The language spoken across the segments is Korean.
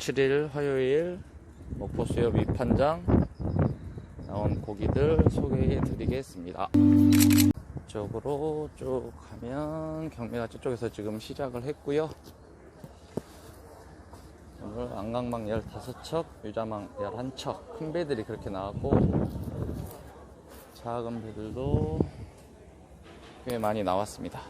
7일 화요일 목포수협 입판장 나온 고기들 소개해 드리겠습니다. 이쪽으로 쭉 가면 경매가 저쪽에서 지금 시작을 했고요. 오늘 안강망 15척, 유자망 11척, 큰 배들이 그렇게 나왔고 작은 배들도 꽤 많이 나왔습니다.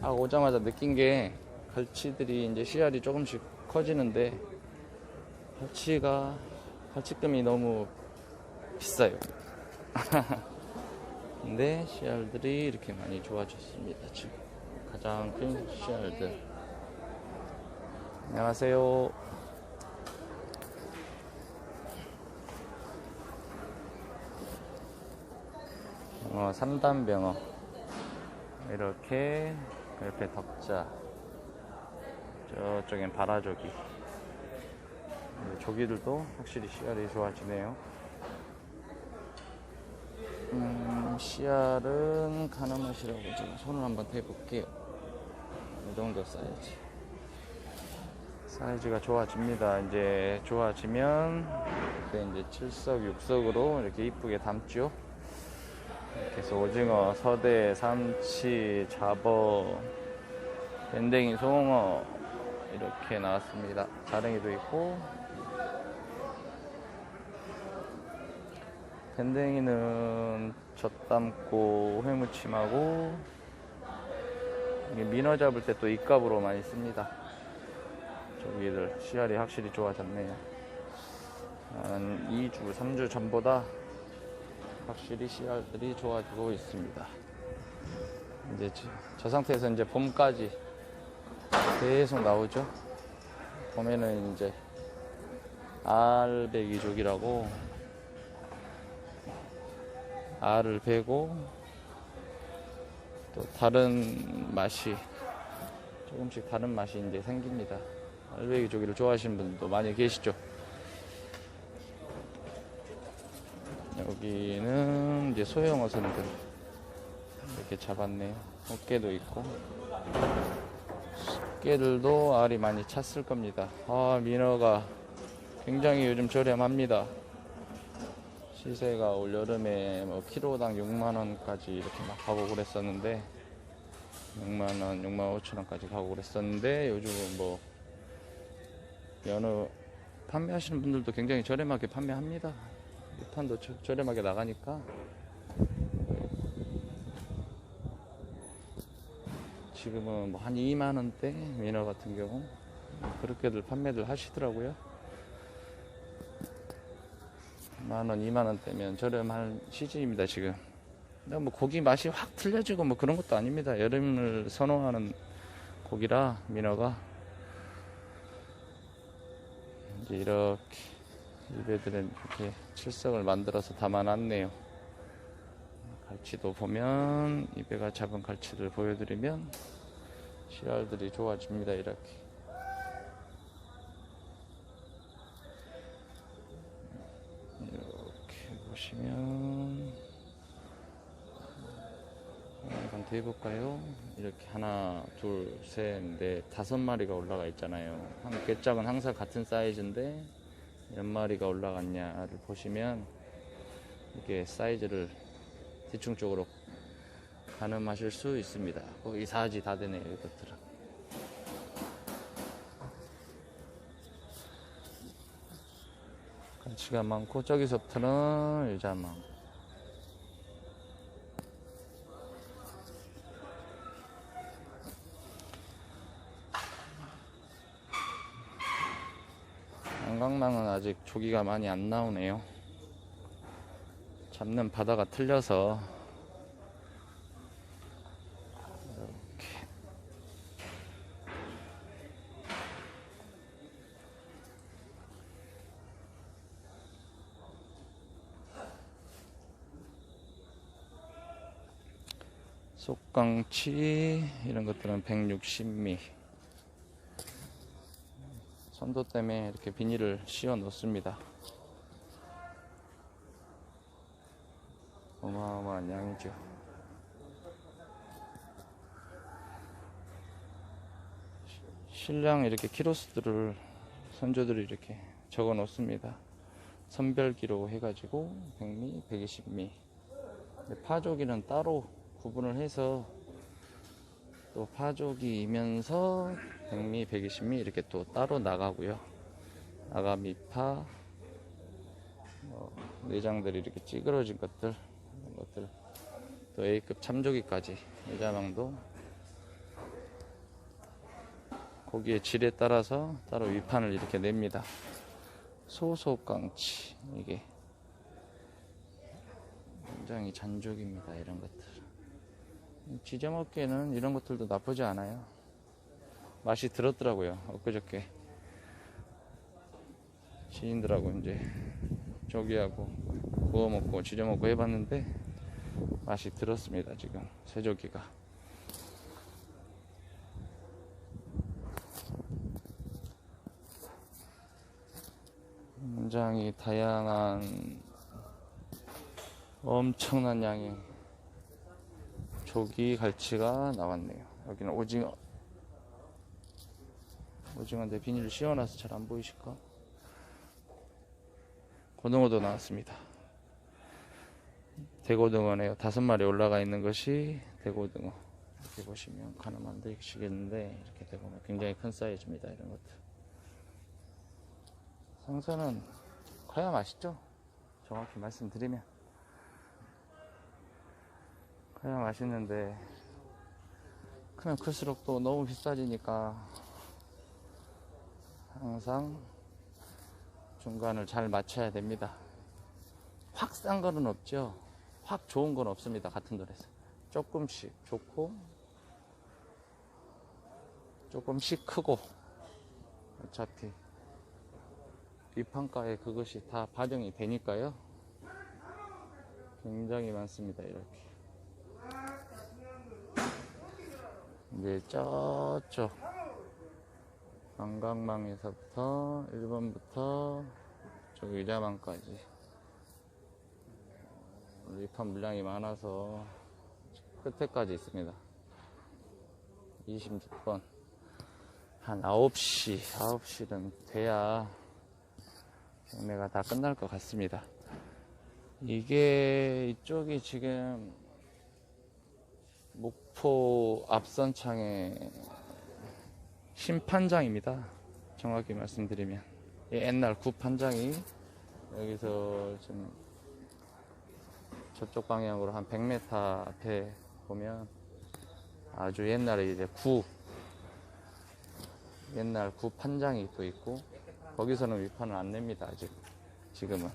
아 오자마자 느낀 게 갈치들이 이제 씨알이 조금씩 커지는데 갈치가 갈치금이 너무 비싸요. 근데 씨알들이 이렇게 많이 좋아졌습니다. 지금 가장 큰 씨알들. 안녕하세요. 어, 삼단병어 이렇게 옆에 덕자 저쪽엔 바라조기. 조기들도 확실히 씨알이 좋아지네요. 음, 씨알은 가나맛이라고 지금 손을 한번 대볼게요. 이 정도 사이즈. 사이즈가 좋아집니다. 이제 좋아지면 그때 이제 칠석 육석으로 이렇게 이쁘게 담죠. 이렇게 해서 오징어, 서대, 삼치, 잡어, 밴댕이, 송어 이렇게 나왔습니다. 자랭이도 있고 밴댕이는 젖담고 회무침하고 민어 잡을 때 또 입갑으로 많이 씁니다. 저기들 씨알이 확실히 좋아졌네요. 한 2주, 3주 전보다 확실히 씨알들이 좋아지고 있습니다. 이제 저, 저 상태에서 이제 봄까지 계속 나오죠. 봄에는 이제 알배기족이라고 알을 베고 또 다른 맛이 조금씩 다른 맛이 이제 생깁니다. 알배기 조기를 좋아하시는 분들도 많이 계시죠. 여기는 이제 소형 어선들 이렇게 잡았네요. 어깨도 있고 깨들도 알이 많이 찼을 겁니다. 아 민어가 굉장히 요즘 저렴합니다. 시세가 올 여름에 뭐 키로당 6만 원까지 이렇게 막 가고 그랬었는데 6만 원, 6만 5천 원까지 가고 그랬었는데 요즘은 뭐 연어 판매하시는 분들도 굉장히 저렴하게 판매합니다. 이 판도 저, 저렴하게 나가니까 지금은 뭐 한 2만 원대 민어 같은 경우 그렇게들 판매들 하시더라고요. 만 원, 2만 원대면 저렴할 시즌입니다 지금. 근데 뭐 고기 맛이 확 틀려지고 뭐 그런 것도 아닙니다. 여름을 선호하는 고기라 민어가 이제 이렇게 입에들은 이렇게 칠석을 만들어서 담아놨네요. 갈치도 보면 입에가 잡은 갈치를 보여드리면 씨알들이 좋아집니다. 이렇게. 이렇게 보시면 한번 더 해볼까요? 이렇게 하나, 둘, 셋, 넷, 다섯 마리가 올라가 있잖아요. 한 개짝은 항상 같은 사이즈인데 몇 마리가 올라갔냐를 보시면 이게 사이즈를 대충적으로 가늠하실 수 있습니다. 거의 사지 다 되네요, 이것들은. 갈치가 많고 저기서부터는 유자망. 안강망은 아직 조기가 많이 안 나오네요. 잡는 바다가 틀려서 속강치 이런 것들은 160미 선도 때문에 이렇게 비닐을 씌워 놓습니다. 어마어마한 양이죠. 실량 이렇게 키로수들을 선조들이 이렇게 적어 놓습니다. 선별기로 해가지고 100미, 120미. 파조기는 따로 구분을 해서 또 파조기이면서 100미, 120미 이렇게 또 따로 나가고요. 아가미파, 뭐 내장들이 이렇게 찌그러진 것들, 이런 것들, 또 A급 참조기까지 내자망도 고기의 질에 따라서 따로 위판을 이렇게 냅니다. 소소깡치 이게 굉장히 잔족입니다. 이런 것들. 지져 먹기에는 이런 것들도 나쁘지 않아요. 맛이 들었더라고요. 엊그저께 지인들하고 이제 조기하고 구워 먹고 지져 먹고 해봤는데 맛이 들었습니다. 지금 새조기가. 굉장히 다양한 엄청난 양의 조기 갈치가 나왔네요. 여기는 오징어. 오징어인데 비닐을 씌워놔서 잘 안 보이실까? 고등어도 나왔습니다. 대고등어네요. 다섯 마리 올라가 있는 것이 대고등어. 이렇게 보시면 가늠 안 되시겠는데 이렇게 되보면 굉장히 큰 사이즈입니다. 이런 것들. 생선은 커야 맛있죠? 정확히 말씀드리면. 커야 맛있는데, 크면 클수록 또 너무 비싸지니까, 항상 중간을 잘 맞춰야 됩니다. 확 싼 거는 없죠? 확 좋은 건 없습니다. 같은 돈에서. 조금씩 좋고, 조금씩 크고, 어차피 비판가에 그것이 다 반영이 되니까요. 굉장히 많습니다. 이렇게. 이제 저쪽 관광망에서부터 1번부터 저 의자망까지 리판 물량이 많아서 끝에까지 있습니다. 26번 한 9시 9시는 돼야 경매가 다 끝날 것 같습니다. 이게 이쪽이 지금 목포 앞선창의 심판장입니다. 정확히 말씀드리면. 이 옛날 구판장이 여기서 지금 저쪽 방향으로 한 100m 앞에 보면 아주 옛날에 이제 구 옛날 구 판장이 또 있고 거기서는 위판을 안 냅니다 아직. 지금은.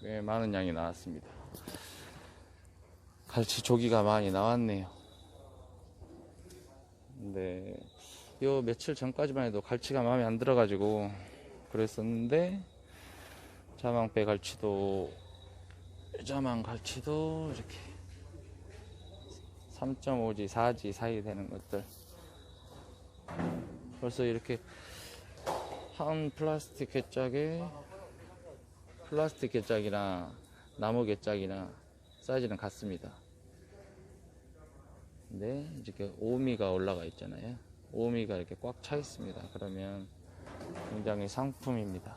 꽤 많은 양이 나왔습니다 갈치 조기가 많이 나왔네요. 근데 요 며칠 전까지만 해도 갈치가 마음에 안 들어가지고 그랬었는데 자망배 갈치도 자망 갈치도 이렇게 3.5지 4지 사이 되는 것들. 벌써 이렇게 한 플라스틱 개짝에 플라스틱 개짝이나 나무 개짝이나 사이즈는 같습니다. 근데 이렇게 오미가 올라가 있잖아요. 오미가 이렇게 꽉 차 있습니다. 그러면 굉장히 상품입니다.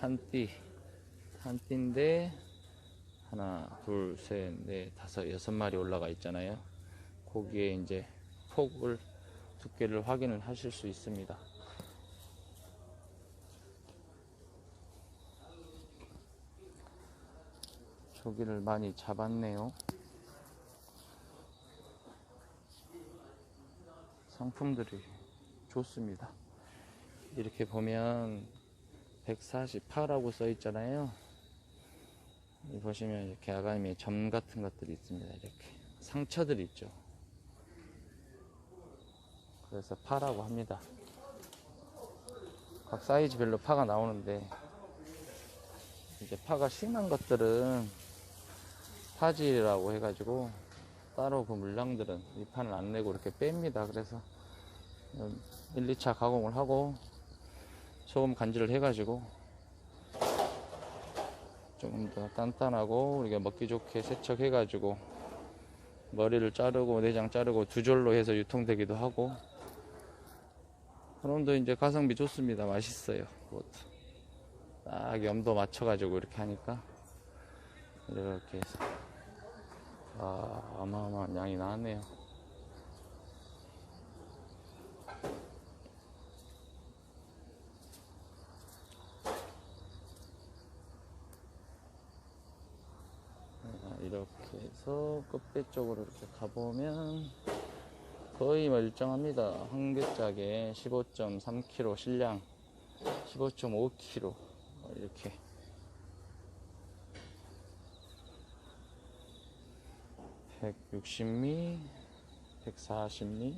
한 띠, 한 띠인데 하나, 둘, 셋, 넷, 다섯, 여섯 마리 올라가 있잖아요. 거기에 이제 폭을 두께를 확인을 하실 수 있습니다. 조기를 많이 잡았네요. 상품들이 좋습니다. 이렇게 보면 148라고 써 있잖아요. 보시면 이렇게 아가미에 점 같은 것들이 있습니다. 이렇게 상처들이 있죠. 그래서 파라고 합니다. 각 사이즈별로 파가 나오는데 이제 파가 심한 것들은 파질이라고 해가지고 따로 그 물량들은 위판을 안 내고 이렇게 뺍니다. 그래서 1, 2차 가공을 하고 소금 간질을 해가지고 조금 더 단단하고 우리가 먹기 좋게 세척해가지고 머리를 자르고 내장 자르고 두 절로 해서 유통되기도 하고 그럼도 이제 가성비 좋습니다. 맛있어요. 그것도 딱 염도 맞춰가지고 이렇게 하니까 이렇게 해서 아 어마어마한 양이 나왔네요. 아, 이렇게 해서 끝배 쪽으로 이렇게 가보면 거의 멀쩡합니다. 한 개짝에 15.3kg 실량 15.5kg 이렇게 (160미) (140미)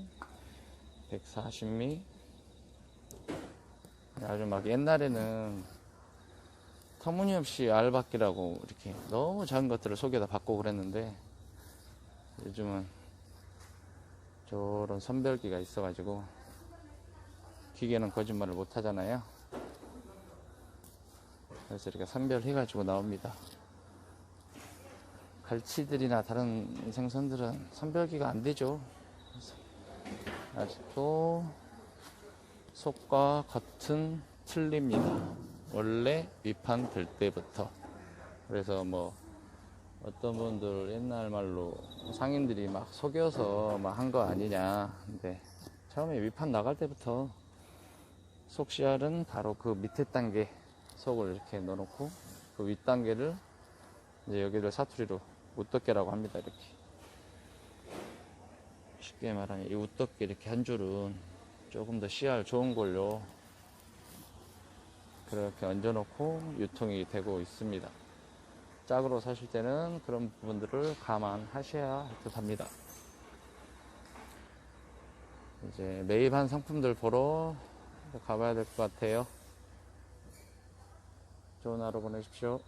(140미) 아주 막 옛날에는 터무니없이 알바끼라고 이렇게 너무 작은 것들을 속에다 받고 그랬는데 요즘은 저런 선별기가 있어가지고 기계는 거짓말을 못 하잖아요. 그래서 이렇게 선별해가지고 나옵니다. 갈치들이나 다른 생선들은 선별기가 안 되죠. 아직도 속과 겉은 틀립니다. 원래 위판 될 때부터. 그래서 뭐 어떤 분들 옛날 말로 상인들이 막 속여서 막 한 거 아니냐. 근데 처음에 위판 나갈 때부터 속 씨알은 바로 그 밑에 단계 속을 이렇게 넣어놓고 그 윗 단계를 이제 여기를 사투리로 우떡게라고 합니다. 이렇게 쉽게 말하면 이 우떡게 이렇게 한 줄은 조금 더 씨알 좋은 걸로 그렇게 얹어놓고 유통이 되고 있습니다. 짝으로 사실 때는 그런 부분들을 감안하셔야 할듯 합니다. 이제 매입한 상품들 보러 가봐야 될 것 같아요. 좋은 하루 보내십시오.